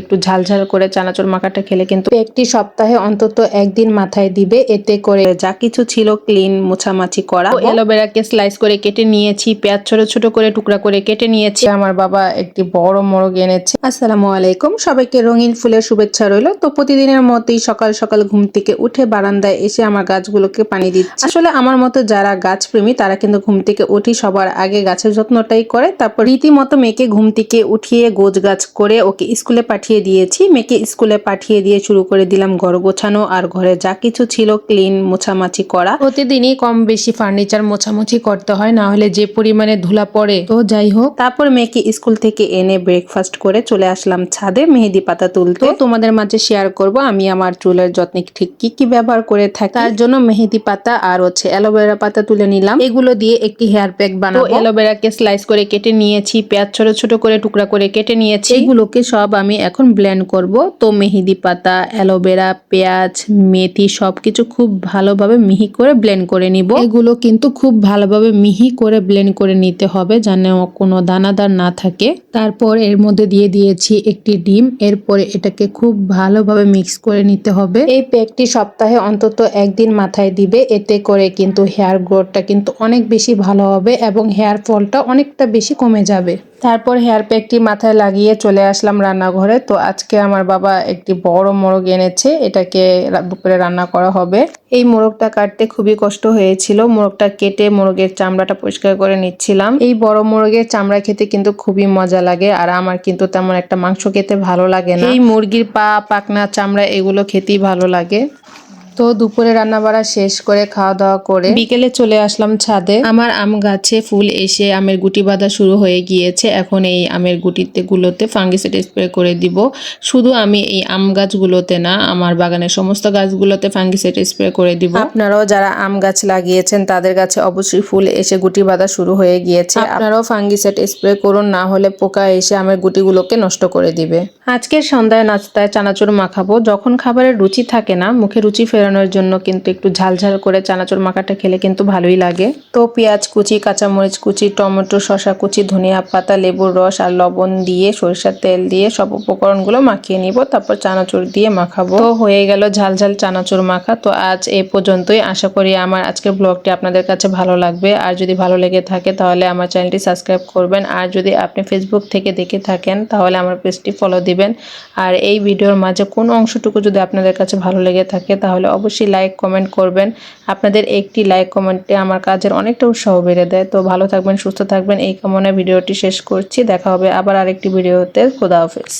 একটু ঝালঝাল করে চানাচুর মাখাটা খেলে কিন্তু একটি সপ্তাহে অন্তত একদিন মাথায় দিবে এতে করে যা কিছু ছিল ক্লিন মোছামাছি করা। এলোভেরাকে স্লাইস করে কেটে নিয়েছি পেঁয়াজ ছোট ছোট করে টুকরা করে কেটে নিয়েছি। আমার বাবা একটি বড় মোরগ এনেছে। আসসালামু আলাইকুম সবাইকে রঙিন ফুলের শুভেচ্ছা রইল। তো প্রতিদিনের মতোই সকাল সকাল ঘুম থেকে উঠে বারান্দায় এসে আমার গাছগুলোকে পানি দিচ্ছি। আসলে আমার মতো যারা গাছ প্রেমী তারা কিন্তু ঘুম থেকে উঠি সবার আগে গাছের যত্নটাই করে। তারপর রীতিমতো মেয়েকে ঘুম থেকে উঠিয়ে গোছ গাছ করে ওকে স্কুলে পাঠিয়ে দিয়েছি। মেয়েকে স্কুলে পাঠিয়ে দিয়ে শুরু করে দিলাম ঘর গোছানো আর ঘরে যা কিছু ছিল ক্লিন মোছামাছি করা। প্রতিদিনই কম বেশি ফার্নিচার মোছামুছি করতে হয় না হলে যে পরিমাণে ধুলা পড়ে তো যাই হোক। তারপর মেয়েকে স্কুল থেকে এনে ব্রেকফাস্ট করে চলে আসলাম ছাদে মেহেদি পাতা তুলতে। তোমাদের মাঝে শেয়ার করব আমি আমার চুলের যত্নে ঠিক কি কি ব্যবহার করে থাকি। তার জন্য মেহেদি পাতা আর হচ্ছে অ্যালোভেরা পাতা তুলে নিলাম। এগুলো দিয়ে একটি হেয়ার প্যাক বানাবো। অ্যালোভেরাকে স্লাইস করে কেটে নিয়েছি পেঁয়াজ ছোট ছোট করে টুকরা করে কেটে নিয়েছি। এগুলোকে সব আমি এখন ব্লেন্ড করব, তো মেহেদি পাতা অ্যালোভেরা পেঁয়াজ, মেথি সবকিছু খুব ভালোভাবে মিহি করে ব্লেন্ড করে নিব। এগুলো কিন্তু খুব ভালোভাবে মিহি করে ব্লেন্ড করে নিতে হবে যেন কোনো দানাদার না থাকে। তারপর এর মধ্যে দিয়ে দিয়েছি একটি ডিম, এরপরে এটাকে খুব ভালোভাবে মিক্স করে নিতে হবে। এই প্যাকটি সপ্তাহে অন্তত একদিন মাথায় দিবে, এতে করে কিন্তু হেয়ার গ্রোথটা কিন্তু অনেক বেশি ভালো হবে এবং হেয়ার ফলটা অনেকটা বেশি কমে যাবে। তারপর হেয়ার প্যাকটি মাথায় লাগিয়ে চলে আসলাম রান্নাঘরে। তো আজকে আমার বাবা একটি বড় মোরগ এনেছে, এটাকে দুপুরে রান্না করা হবে। এই মোরগটা কাটতে খুবই কষ্ট হয়েছিল। মোরগটা কেটে মোরগের চামড়াটা পরিষ্কার করে নিচ্ছিলাম। এই বড় মোরগের চামড়া খেতে কিন্তু খুবই মজা লাগে, আর আমার কিন্তু তেমন একটা মাংস খেতে ভালো লাগে না। এই মুরগির পা পাকনা চামড়া এগুলো খেতেই ভালো লাগে। তো দুপুরে রান্না বাড়া শেষ করে খাওয়া দাওয়া করে বিকেলে চলে আসলাম ছাদে। আমার আম গাছে ফুল এসে আমের গুটি বাঁধা শুরু হয়ে গিয়েছে। এখন এই আমের গুটিতে গুলোতে ফাঙ্গিসাইড স্প্রে করে দিব। শুধু আমি এই আম গাছগুলোতে না আমার বাগানের সমস্ত গাছগুলোতে ফাঙ্গিসাইড স্প্রে করে দিব। আপনারাও যারা আম গাছ লাগিয়েছেন তাদের কাছে অবশ্যই ফুল এসে গুটি বাঁধা শুরু হয়ে গিয়েছে। আপনারাও ফাঙ্গিসাইড স্প্রে করুন না হলে পোকা এসে আমের গুটিগুলোকে নষ্ট করে দিবে। আজকের সন্ধ্যায় নাস্তায় চানাচুর মাখাবো। যখন খাবারের রুচি থাকে না মুখে রুচি ফেরানোর জন্য কিন্তু একটু ঝালঝাল করে চানাচুর মাখাটা খেলে কিন্তু ভালোই লাগে। তো পেঁয়াজ কুচি, কাঁচামরিচ কুচি, টমেটো, শসা কুচি, ধনিয়া পাতা, লেবুর রস আর লবণ দিয়ে, সরিষার তেল দিয়ে সব উপকরণগুলো মাখিয়ে নিব, তারপর চানাচুর দিয়ে মাখাবো। তো হয়ে গেল ঝালঝাল চানাচুর মাখা। তো আজ এ পর্যন্তই। আশা করি আমার আজকের ব্লগটি আপনাদের কাছে ভালো লাগবে। আর যদি ভালো লেগে থাকে তাহলে আমার চ্যানেলটি সাবস্ক্রাইব করবেন। আর যদি আপনি ফেসবুক থেকে দেখে থাকেন তাহলে আমার পেজটি ফলো দিবেন। আর এই ভিডিওর মাঝে কোন অংশটুকু যদি আপনাদের কাছে ভালো লেগে থাকে তাহলে অবশ্যই লাইক কমেন্ট করবেন। আপনাদের একটি লাইক কমেন্টে আমার কাজের অনেকটা উৎসাহ বেড়ে দেয়। তো ভালো থাকবেন, সুস্থ থাকবেন। এই কামনায় ভিডিওটি শেষ করছি। দেখা হবে আবার আরেকটি ভিডিওতে। খোদা হাফেজ।